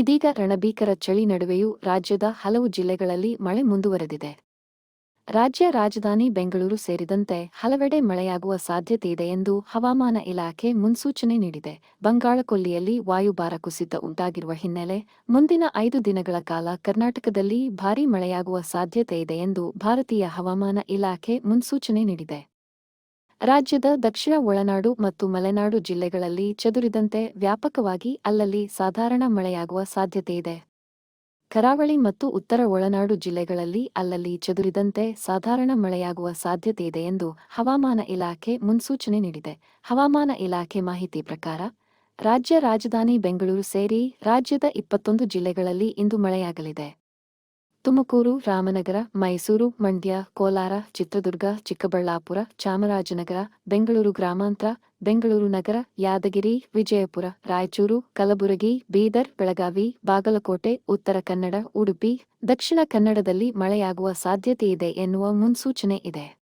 ಇದೀಗ ರಣಭೀಕರ ಚಳಿ ನಡುವೆಯೂ ರಾಜ್ಯದ ಹಲವು ಜಿಲ್ಲೆಗಳಲ್ಲಿ ಮಳೆ ಮುಂದುವರೆದಿದೆ. ರಾಜ್ಯ ರಾಜಧಾನಿ ಬೆಂಗಳೂರು ಸೇರಿದಂತೆ ಹಲವೆಡೆ ಮಳೆಯಾಗುವ ಸಾಧ್ಯತೆಯಿದೆ ಎಂದು ಹವಾಮಾನ ಇಲಾಖೆ ಮುನ್ಸೂಚನೆ ನೀಡಿದೆ. ಬಂಗಾಳಕೊಲ್ಲಿಯಲ್ಲಿ ವಾಯುಭಾರ ಕುಸಿತ ಉಂಟಾಗಿರುವ ಹಿನ್ನೆಲೆ ಮುಂದಿನ ಐದು ದಿನಗಳ ಕಾಲ ಕರ್ನಾಟಕದಲ್ಲಿ ಭಾರೀ ಮಳೆಯಾಗುವ ಸಾಧ್ಯತೆಯಿದೆ ಎಂದು ಭಾರತೀಯ ಹವಾಮಾನ ಇಲಾಖೆ ಮುನ್ಸೂಚನೆ ನೀಡಿದೆ. ರಾಜ್ಯದ ದಕ್ಷಿಣ ಒಳನಾಡು ಮತ್ತು ಮಲೆನಾಡು ಜಿಲ್ಲೆಗಳಲ್ಲಿ ಚದುರಿದಂತೆ ವ್ಯಾಪಕವಾಗಿ ಅಲ್ಲಲ್ಲಿ ಸಾಧಾರಣ ಮಳೆಯಾಗುವ ಸಾಧ್ಯತೆಯಿದೆ ಕರಾವಳಿ ಮತ್ತು ಉತ್ತರ ಒಳನಾಡು ಜಿಲ್ಲೆಗಳಲ್ಲಿ ಅಲ್ಲಲ್ಲಿ ಚದುರಿದಂತೆ ಸಾಧಾರಣ ಮಳೆಯಾಗುವ ಸಾಧ್ಯತೆಯಿದೆ ಎಂದು ಹವಾಮಾನ ಇಲಾಖೆ ಮುನ್ಸೂಚನೆ ನೀಡಿದೆ. ಹವಾಮಾನ ಇಲಾಖೆ ಮಾಹಿತಿ ಪ್ರಕಾರ, ರಾಜ್ಯ ರಾಜಧಾನಿ ಬೆಂಗಳೂರು ಸೇರಿ ರಾಜ್ಯದ ಇಪ್ಪತ್ತೊಂದು ಜಿಲ್ಲೆಗಳಲ್ಲಿ ಇಂದು ಮಳೆಯಾಗಲಿದೆ. ತುಮಕೂರು, ರಾಮನಗರ, ಮೈಸೂರು, ಮಂಡ್ಯ, ಕೋಲಾರ, ಚಿತ್ರದುರ್ಗ, ಚಿಕ್ಕಬಳ್ಳಾಪುರ, ಚಾಮರಾಜನಗರ, ಬೆಂಗಳೂರು ಗ್ರಾಮಾಂತರ, ಬೆಂಗಳೂರು ನಗರ, ಯಾದಗಿರಿ, ವಿಜಯಪುರ, ರಾಯಚೂರು, ಕಲಬುರಗಿ, ಬೀದರ್, ಬೆಳಗಾವಿ, ಬಾಗಲಕೋಟೆ, ಉತ್ತರ ಕನ್ನಡ, ಉಡುಪಿ, ದಕ್ಷಿಣ ಕನ್ನಡದಲ್ಲಿ ಮಳೆಯಾಗುವ ಸಾಧ್ಯತೆಯಿದೆ ಎನ್ನುವ ಮುನ್ಸೂಚನೆ ಇದೆ.